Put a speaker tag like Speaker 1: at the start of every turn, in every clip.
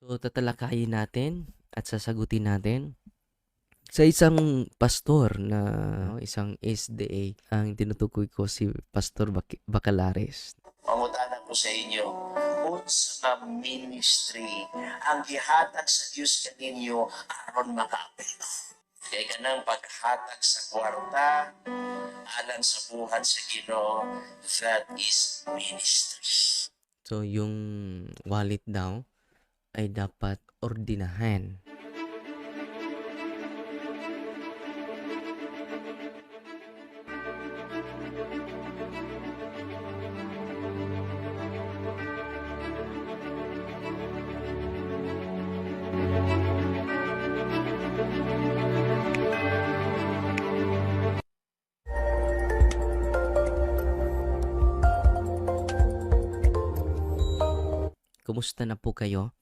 Speaker 1: So, tatalakayin natin at sasagutin natin sa isang pastor na no, isang SDA ang tinutukoy ko si Pastor Bac- Bacalares.
Speaker 2: Pangutana ko sa inyo, unsa nga ministry ang gihatag sa Dios kaninyo aron makaapekto. Kay kanang paghatag sa kwarta alang sa buhat sa Ginoo, that is ministry.
Speaker 1: So, yung wallet daw ay dapat ordinahan. Kumusta na po kayo?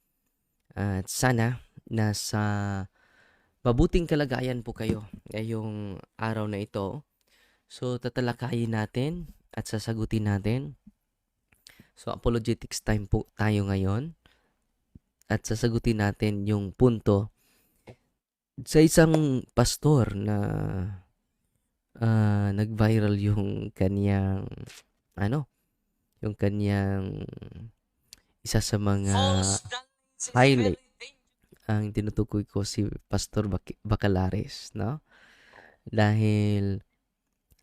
Speaker 1: At sana nasa mabuting kalagayan po kayo ngayong araw na ito. So, tatalakayin natin at sasagutin natin. So, apologetics time po tayo ngayon. At sasagutin natin yung punto sa isang pastor na ah, nag-viral yung kanyang ano, yung kanyang isa sa mga highlight ang tinutukoy ko si Pastor Bac- Bacalares, no? Dahil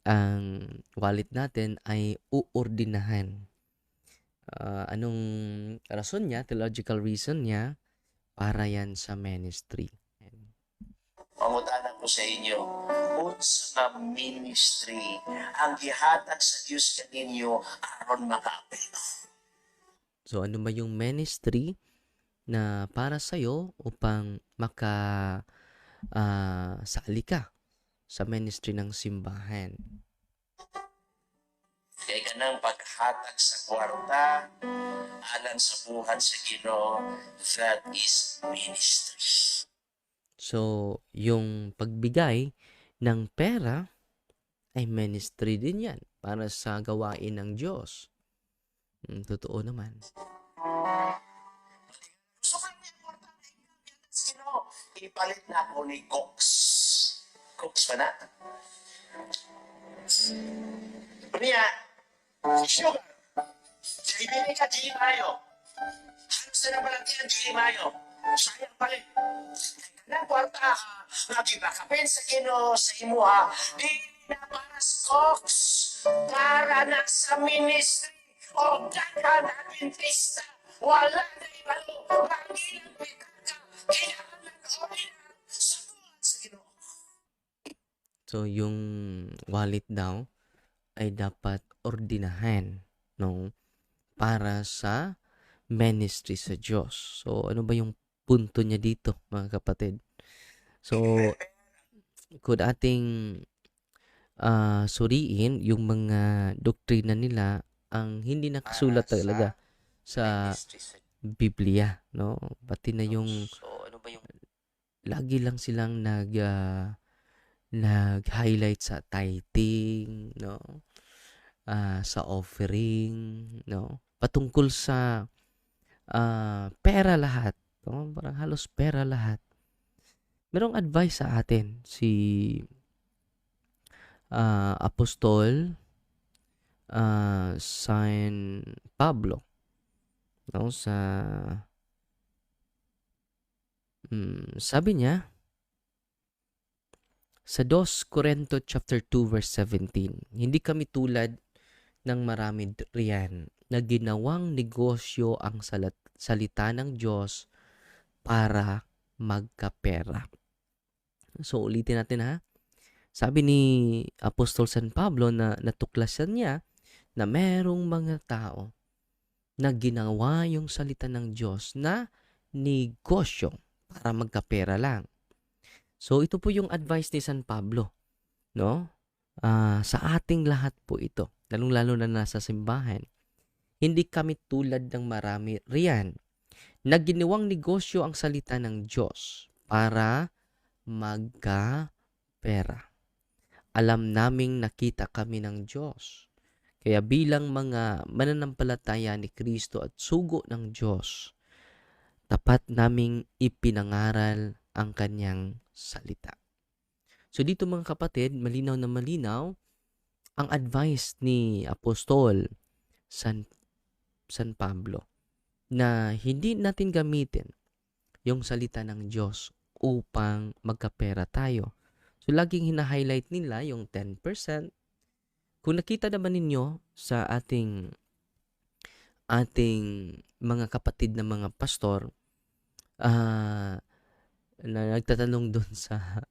Speaker 1: ang wallet natin ay uordinahan. Ah, anong rason niya, theological reason niya, para yan sa ministry.
Speaker 2: Pangutana ko sa inyo, unsa nga ministry ang gihatag sa Dios kaninyo aron makaapekto.
Speaker 1: So, ano ba yung ministry na para sa'yo upang maka ah, sali ka sa ministry ng simbahan?
Speaker 2: Kay kanang paghatag sa kwarta alang sa buhat sa Ginoo, that is ministry.
Speaker 1: So, yung pagbigay ng pera ay ministry din yan para sa gawain ng Diyos. Mm, totoo naman.
Speaker 2: Ipalit na ako ni Cox. Cox pa na? Niya, sugar. Ibili ka, G. Mayo. Halos na naman natin ang G. Mayo. Sayang pa rin. Kanang kwarta, magibakapin sa kino sa imo ha. Di na para sa Cox. Para na sa ministry. O daghan Adventista. Wala na ibalo. Mangilang pikaka.
Speaker 1: So, yung wallet daw ay dapat ordinahan no para sa ministry sa Diyos. So, ano ba yung punto niya dito, mga kapatid? So, kung ating ah, suriin yung mga doktrina nila ang hindi nakasulat
Speaker 2: sa
Speaker 1: talaga sa Biblia, no? Pati na yung
Speaker 2: So, ano ba yung
Speaker 1: lagi lang silang nag ah, nag-highlight sa tithing, no? Ah, sa offering, no? Patungkol sa ah, pera lahat, no? Parang halos pera lahat. Merong advice sa atin si ah, Apostol ah, San Pablo, no? Sa mm, sabi niya sa 2 Corinto chapter 2 verse 17, hindi kami tulad ng marami riyan na ginawang negosyo ang salat, salita ng Diyos para magkapera. So ulitin natin ha. Sabi ni Apostol San Pablo na natuklasan niya na merong mga tao na ginawa yung salita ng Diyos na negosyo para magkapera lang. So ito po yung advice ni San Pablo, no? Ah, sa ating lahat po ito, lalong-lalo na nasa simbahan. Hindi kami tulad ng marami riyan na ginawang negosyo ang salita ng Diyos para magka-pera. Alam naming nakita kami ng Diyos. Kaya bilang mga mananampalataya ni Kristo at sugo ng Diyos, tapat naming ipinangaral ang kanyang salita. So dito mga kapatid, malinaw na malinaw ang advice ni Apostol San, San Pablo na hindi natin gamitin yung salita ng Diyos upang magkapera tayo. So laging hina-highlight nila yung 10%. Kung nakita naman ninyo sa ating ating mga kapatid na mga pastor ah na nagtatanong doon sa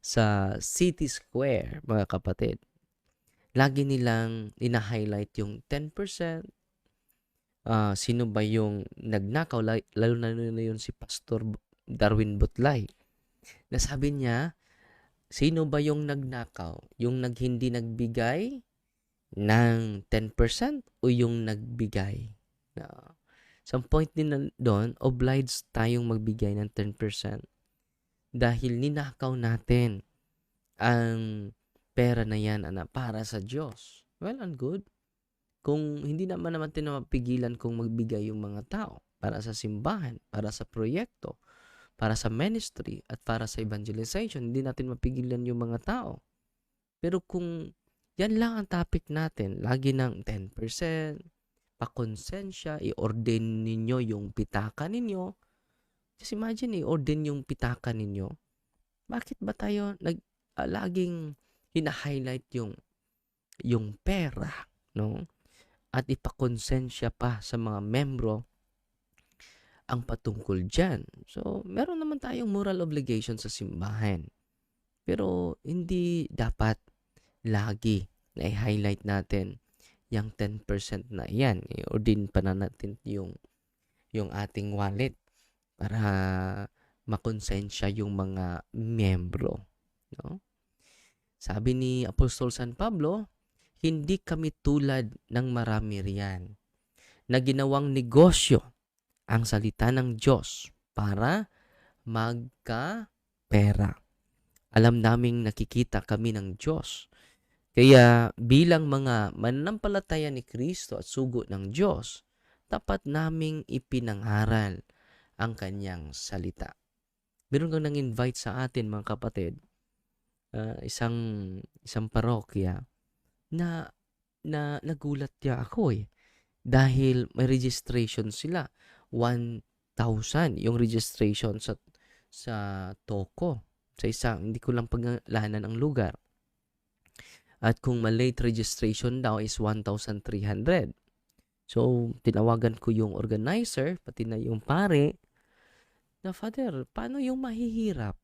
Speaker 1: sa City Square, mga kapatid. Lagi nilang ina-highlight yung 10%. ah sino ba yung nagnakaw? La- Lalo na na yun si Pastor Darwin Butlay. Nasabi niya, sino ba yung nagnakaw? Yung nag hindi nagbigay ng 10% o yung nagbigay? Na, sa point din doon, obliged tayong magbigay ng 10% dahil ninakaw natin ang pera na yan ana, para sa Diyos. Well and good. Kung hindi naman naman natin mapigilan kung magbigay yung mga tao para sa simbahan, para sa proyekto, para sa ministry, at para sa evangelization, hindi natin mapigilan yung mga tao. Pero kung yan lang ang topic natin, lagi ng 10%, pakonsensya, i-ordain ninyo yung pitaka ninyo, Just imagine, i-ordain yung pitaka ninyo. Bakit ba tayo nag, ah, laging hina-highlight yung, yung pera, no? At ipakonsensya pa sa mga membro ang patungkol dyan. So, meron naman tayong moral obligation sa simbahan. Pero, hindi dapat lagi na i-highlight natin yung 10% na yan. I-ordain pa na natin yung, yung ating wallet para makonsensya yung mga miyembro. No? Sabi ni Apostol San Pablo, hindi kami tulad ng marami riyan na ginawang negosyo ang salita ng Diyos para magka-pera. Alam naming nakikita kami ng Diyos. Kaya bilang mga mananampalataya ni Kristo at sugo ng Diyos, tapat naming ipinangaral ang kanyang salita. Meron kang nang-invite sa atin mga kapatid, uh, isang isang parokya na na nagulat niya ako eh. Dahil may registration sila. 1,000 yung registration sa sa Toko sa isang hindi ko lang pangalanan ang lugar. At kung malate registration daw is 1,300 so tinawagan ko yung organizer pati na yung pare na, Father, paano yung mahihirap?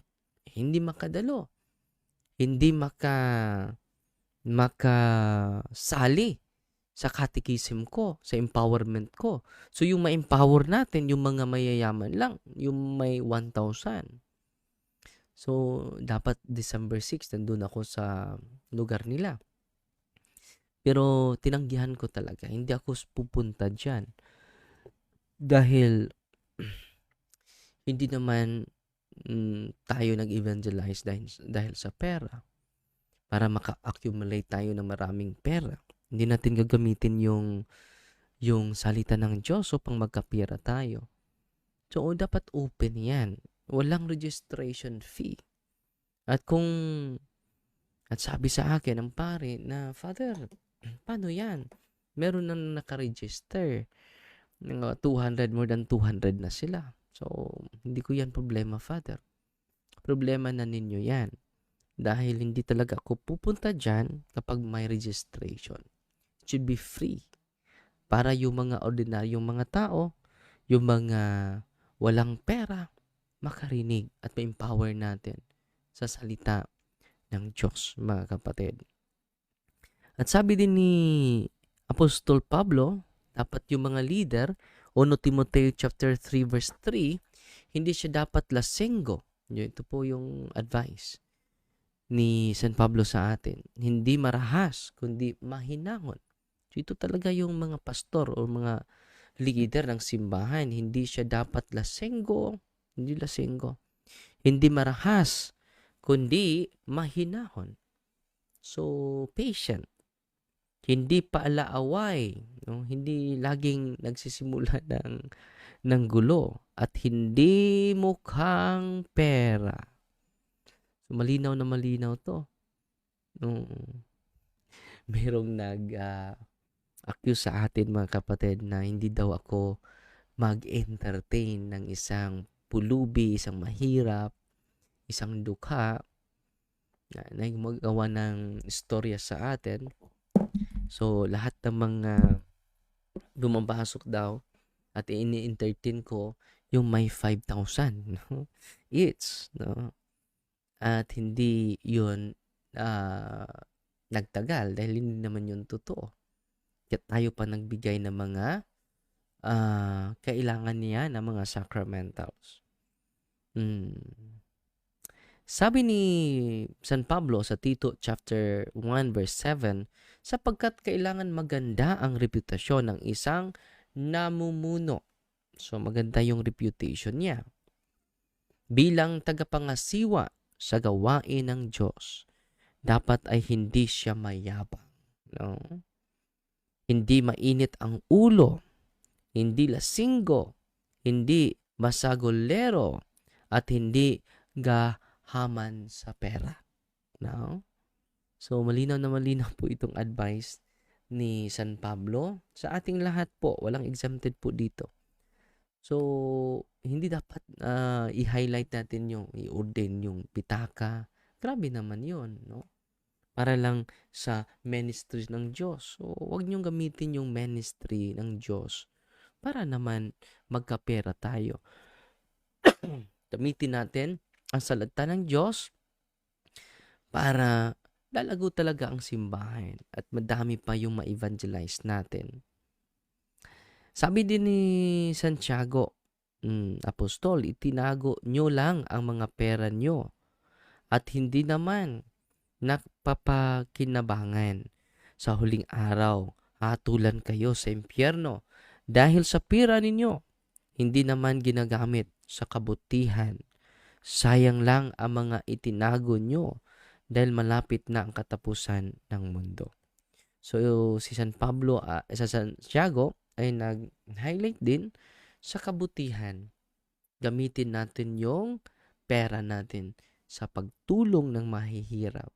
Speaker 1: Hindi makadalo. Hindi maka makasali sa catechism ko, sa empowerment ko. So, yung ma-empower natin, yung mga mayayaman lang, yung may 1,000. So, dapat December 6, nandun ako sa lugar nila. Pero, tinanggihan ko talaga. Hindi ako pupunta dyan. Dahil, hindi naman mm, tayo nag-evangelize dahil, dahil sa pera. Para maka-accumulate tayo ng maraming pera. Hindi natin gagamitin yung yung salita ng Diyos upang magkapira tayo. So, dapat open yan. Walang registration fee. At kung, at sabi sa akin ng pare na, Father, paano yan? Meron na nakaregister. 200, more than 200 na sila. So, hindi ko yan problema, Father. Problema na ninyo yan. Dahil hindi talaga ako pupunta dyan kapag may registration. It should be free. Para yung mga ordinaryong mga tao, yung mga walang pera, makarinig at ma-empower natin sa salita ng Diyos, mga kapatid. At sabi din ni Apostol Pablo, dapat yung mga leader 1 Timoteo chapter 3 verse 3, hindi siya dapat lasenggo. Ito po yung advice ni San Pablo sa atin. Hindi marahas, kundi mahinahon. Ito talaga yung mga pastor o mga leader ng simbahan. Hindi siya dapat lasenggo, hindi lasenggo. Hindi marahas, kundi mahinahon. So, patient hindi paalaaway, no? hindi laging nagsisimula ng, ng gulo. At hindi mukhang pera. So, malinaw na malinaw to. No. Merong nag ah, accuse sa atin mga kapatid na hindi daw ako mag-entertain ng isang pulubi, isang mahirap, isang dukha na, na magawa ng istorya sa atin. So, lahat ng mga bumabasok daw at ini-entertain ko yung may 5,000 no? each. No? At hindi yun ah, nagtagal dahil hindi naman yun totoo. Kaya tayo pa nagbigay ng mga ah, kailangan niya ng mga sacramentals. Mm. Sabi ni San Pablo sa Tito chapter 1 verse 7, sapagkat kailangan maganda ang reputasyon ng isang namumuno. So maganda yung reputation niya. Bilang tagapangasiwa sa gawain ng Diyos, dapat ay hindi siya mayabang. No? Hindi mainit ang ulo, hindi lasinggo, hindi masagolero, at hindi gahaman sa pera. No? So, malinaw na malinaw po itong advice ni San Pablo sa ating lahat po. Walang exempted po dito. So, hindi dapat ah, i-highlight natin yung i-ordain yung pitaka. Grabe naman yon no? Para lang sa ministry ng Diyos. So, huwag niyong gamitin yung ministry ng Diyos para naman magkapera tayo. Gamitin natin ang salita ng Diyos para lalago talaga ang simbahan at madami pa yung ma-evangelize natin. Sabi din ni Santiago, mm, apostol, itinago nyo lang ang mga pera nyo at hindi naman napapakinabangan. Sa huling araw, hatulan kayo sa impyerno dahil sa pira ninyo, hindi naman ginagamit sa kabutihan. Sayang lang ang mga itinago nyo dahil malapit na ang katapusan ng mundo. So, si San Pablo, uh, sa Santiago, ay nag-highlight din sa kabutihan. Gamitin natin yung pera natin sa pagtulong ng mahihirap.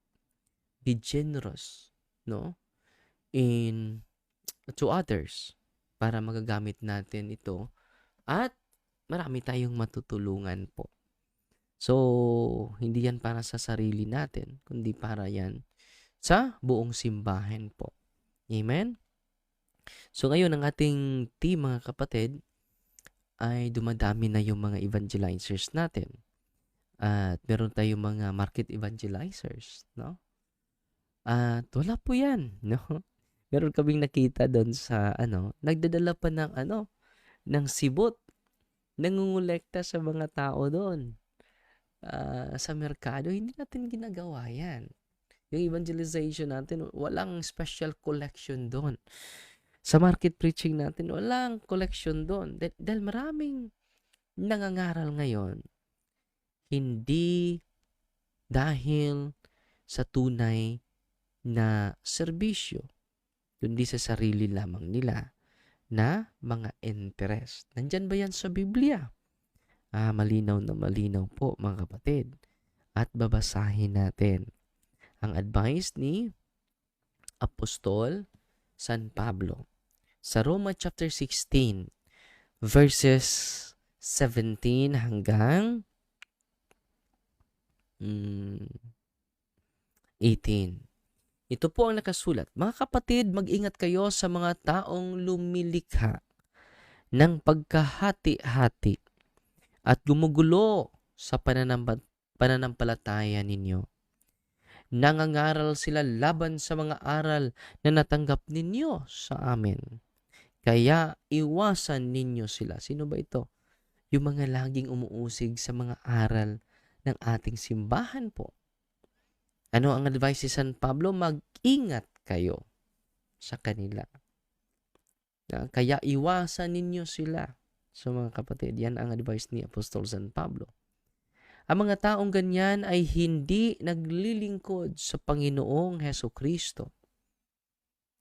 Speaker 1: Be generous, no? In to others para magagamit natin ito at marami tayong matutulungan po. So, hindi yan para sa sarili natin, kundi para yan sa buong simbahan po. Amen? So, ngayon, ang ating team, mga kapatid, ay dumadami na yung mga evangelizers natin. At meron tayong mga market evangelizers, no? At wala po yan, no? Meron kaming nakita doon sa, ano, nagdadala pa ng, ano, ng sibot. Nangungulekta sa mga tao doon. Uh, sa merkado, hindi natin ginagawa yan. Yung evangelization natin, walang special collection doon. Sa market preaching natin, walang collection doon. Dahil, dahil maraming nangangaral ngayon, hindi dahil sa tunay na serbisyo, kundi sa sarili lamang nila na mga interest. Nandyan ba yan sa Biblia? Ah, malinaw na malinaw po mga kapatid. At babasahin natin ang advice ni Apostol San Pablo sa Roma chapter 16 verses 17 hanggang mm, 18. Ito po ang nakasulat. Mga kapatid, mag-ingat kayo sa mga taong lumilikha ng pagkahati-hati at gumugulo sa pananampalataya ninyo. Nangangaral sila laban sa mga aral na natanggap ninyo sa amin. Kaya iwasan ninyo sila. Sino ba ito? Yung mga laging umuusig sa mga aral ng ating simbahan po. Ano ang advice ni San Pablo? Mag-ingat kayo sa kanila. Kaya iwasan ninyo sila. So mga kapatid, yan ang advice ni Apostol San Pablo. Ang mga taong ganyan ay hindi naglilingkod sa Panginoong Heso Kristo.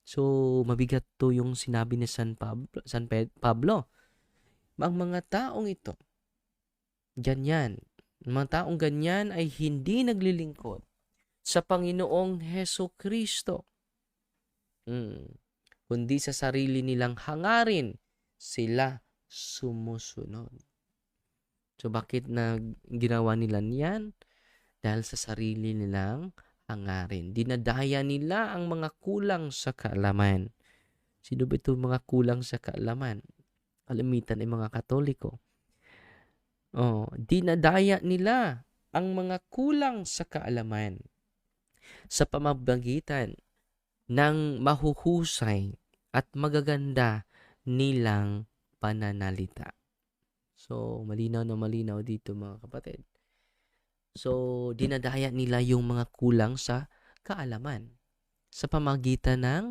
Speaker 1: So, mabigat to yung sinabi ni San Pablo. San Pablo. Ang mga taong ito ganyan. Mga taong ganyan ay hindi naglilingkod sa Panginoong Heso Kristo. Hmm. Kundi sa sarili nilang hangarin, sila sumusunod. So bakit na ginawa nila niyan? Dahil sa sarili nilang hangarin. Dinadaya nila ang mga kulang sa kaalaman. Sino ba ito mga kulang sa kaalaman? Kalamitan ay mga katoliko. Oh, dinadaya nila ang mga kulang sa kaalaman sa pamamagitan ng mahuhusay at magaganda nilang pananalita. So, malinaw na malinaw dito mga kapatid. So, dinadaya nila yung mga kulang sa kaalaman sa pamagitan ng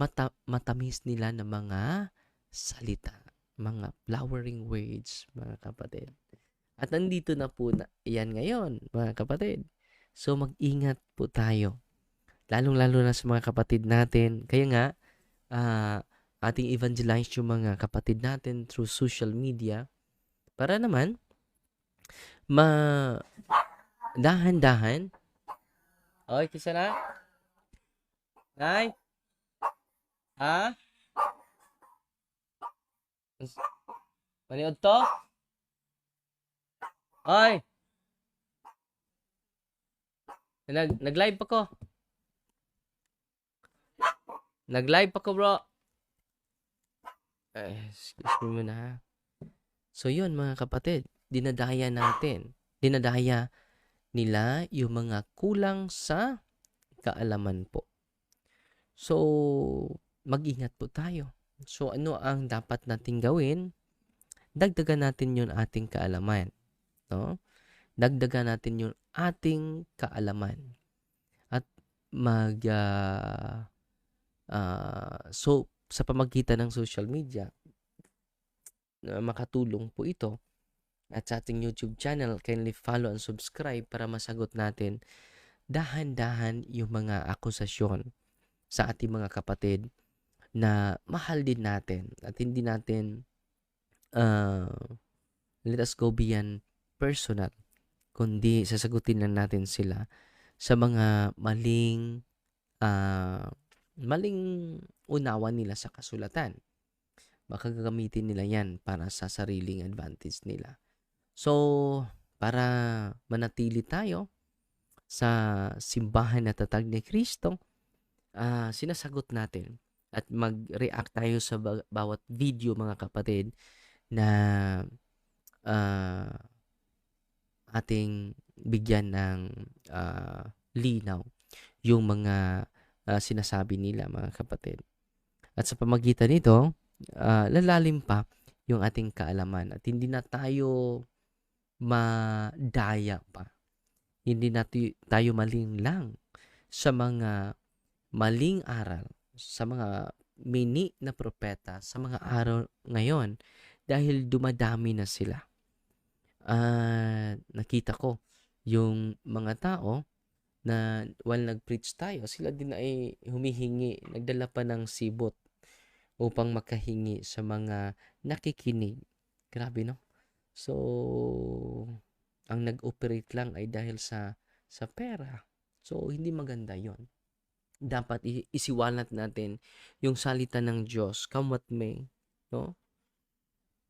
Speaker 1: mata- matamis nila ng mga salita, mga flowering words, mga kapatid. At nandito na po na, yan ngayon, mga kapatid. So, mag-ingat po tayo. Lalong-lalo na sa mga kapatid natin. Kaya nga, uh, ating evangelize yung mga kapatid natin through social media para naman ma dahan-dahan. Okay, kisa na? Nay? Ha? Maniod to? Ay! Nag, nag-live pa ko. Nag-live pa ko, bro. Eh, excuse me muna. So, yun mga kapatid. Dinadaya natin. Dinadaya nila yung mga kulang sa kaalaman po. So, mag-ingat po tayo. So, ano ang dapat nating gawin? Dagdagan natin yung ating kaalaman. No? Dagdagan natin yung ating kaalaman. At mag uh, uh, so sa pamagitan ng social media uh, makatulong po ito at sa ating YouTube channel kindly follow and subscribe para masagot natin dahan-dahan yung mga akusasyon sa ating mga kapatid na mahal din natin at hindi natin uh, let us go beyond personal, kundi sasagutin lang natin sila sa mga maling uh, maling unawa nila sa kasulatan. Baka gagamitin nila yan para sa sariling advantage nila. So, para manatili tayo sa simbahan na tatag ni Kristo, uh, sinasagot natin at mag-react tayo sa bawat video mga kapatid na uh, ating bigyan ng uh, linaw yung mga uh, sinasabi nila mga kapatid. At sa pamagitan nito, uh, lalalim pa yung ating kaalaman at hindi na tayo madaya pa. Hindi na tayo maling lang sa mga maling aral, sa mga mini na propeta, sa mga araw ngayon dahil dumadami na sila. Uh, nakita ko yung mga tao na while nag-preach tayo, sila din ay humihingi, nagdala pa ng sibot upang makahingi sa mga nakikinig. Grabe, no? So, ang nag-operate lang ay dahil sa sa pera. So, hindi maganda yon Dapat isiwalat natin yung salita ng Diyos, come what may, no?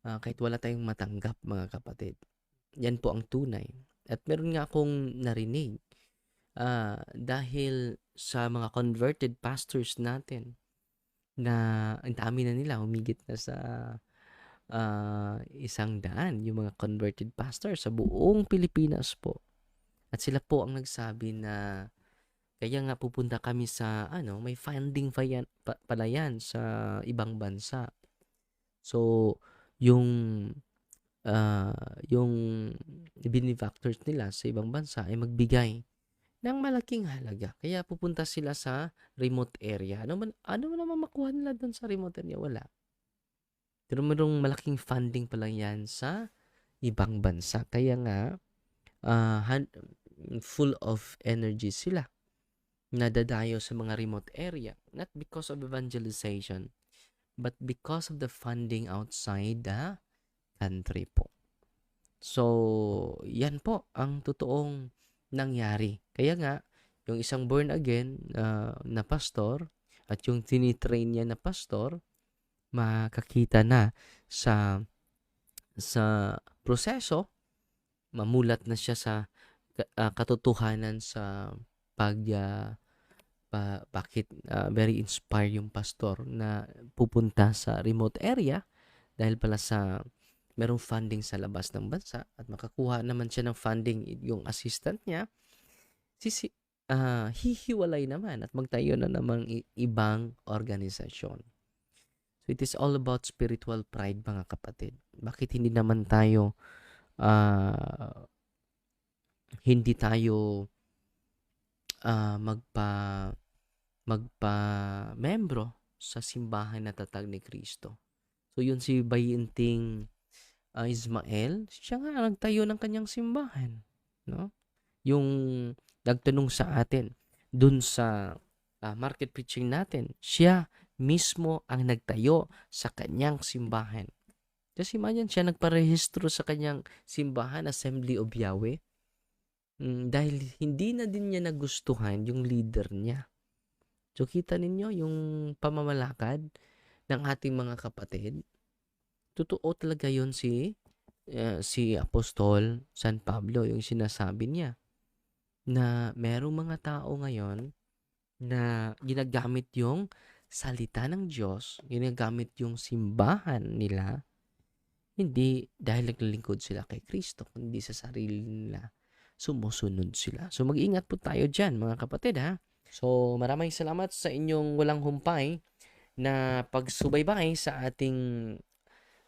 Speaker 1: Uh, kahit wala tayong matanggap, mga kapatid. Yan po ang tunay. At meron nga akong narinig uh, dahil sa mga converted pastors natin na ang dami na nila, humigit na sa uh, isang daan yung mga converted pastors sa buong Pilipinas po. At sila po ang nagsabi na kaya nga pupunta kami sa ano, may funding pa yan, pa, pala yan sa ibang bansa. So, yung uh, yung benefactors nila sa ibang bansa ay magbigay ng malaking halaga. Kaya pupunta sila sa remote area. Ano man, ano naman makuha nila doon sa remote area? Wala. Pero malaking funding pa lang yan sa ibang bansa. Kaya nga, uh, full of energy sila. Nadadayo sa mga remote area. Not because of evangelization, but because of the funding outside the country po. So, yan po ang totoong nangyari. Kaya nga, yung isang born again ah, na pastor at yung tinitrain niya na pastor, makakita na sa sa proseso, mamulat na siya sa ah, katotohanan sa pag ah, pa- bakit ah, very inspired yung pastor na pupunta sa remote area dahil pala sa merong funding sa labas ng bansa at makakuha naman siya ng funding yung assistant niya sisi ah, hihiwalay naman at magtayo na namang ibang organisasyon. So it is all about spiritual pride mga kapatid. Bakit hindi naman tayo ah, hindi tayo ah, magpa magpa membro sa simbahan na tatag ni Kristo. So yun si Bayinting ah, Ismael, siya nga nagtayo ng kanyang simbahan, no? Yung nagtanong sa atin dun sa ah, market preaching natin, siya mismo ang nagtayo sa kanyang simbahan. Man yan, siya nagparehistro sa kanyang simbahan, Assembly of Yahweh. Mm, dahil hindi na din niya nagustuhan yung leader niya. So kita ninyo yung pamamalakad ng ating mga kapatid. Totoo talaga yon si eh, si Apostol San Pablo yung sinasabi niya na merong mga tao ngayon na ginagamit yung salita ng Diyos, ginagamit yung simbahan nila, hindi dahil naglilingkod sila kay Kristo, kundi sa sarili nila sumusunod sila. So mag-ingat po tayo dyan mga kapatid ha. So maraming salamat sa inyong walang humpay na pagsubaybay sa ating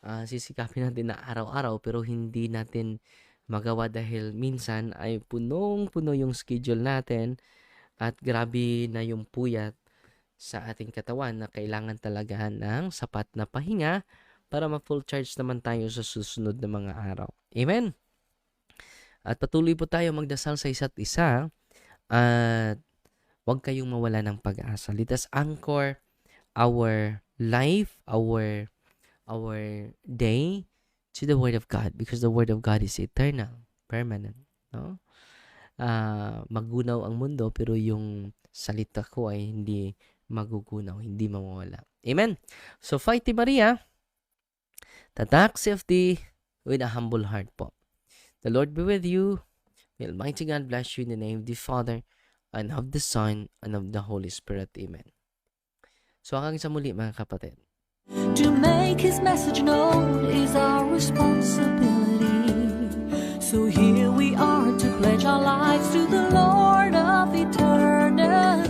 Speaker 1: ah, sisikapin natin na araw-araw pero hindi natin magawa dahil minsan ay punong-puno yung schedule natin at grabe na yung puyat sa ating katawan na kailangan talaga ng sapat na pahinga para ma-full charge naman tayo sa susunod na mga araw. Amen? At patuloy po tayo magdasal sa isa't isa at huwag kayong mawala ng pag-asa. Let us anchor our life, our our day to the Word of God because the Word of God is eternal, permanent. No? Ah, magunaw ang mundo pero yung salita ko ay hindi magugunaw, hindi mawawala. Amen. So, Fighty Maria, the tax of with a humble heart po. The Lord be with you. May Almighty God bless you in the name of the Father, and of the Son, and of the Holy Spirit. Amen. So, hanggang sa muli mga kapatid.
Speaker 3: To make His message known is our responsibility. So here we are to pledge our lives to the Lord of eternity.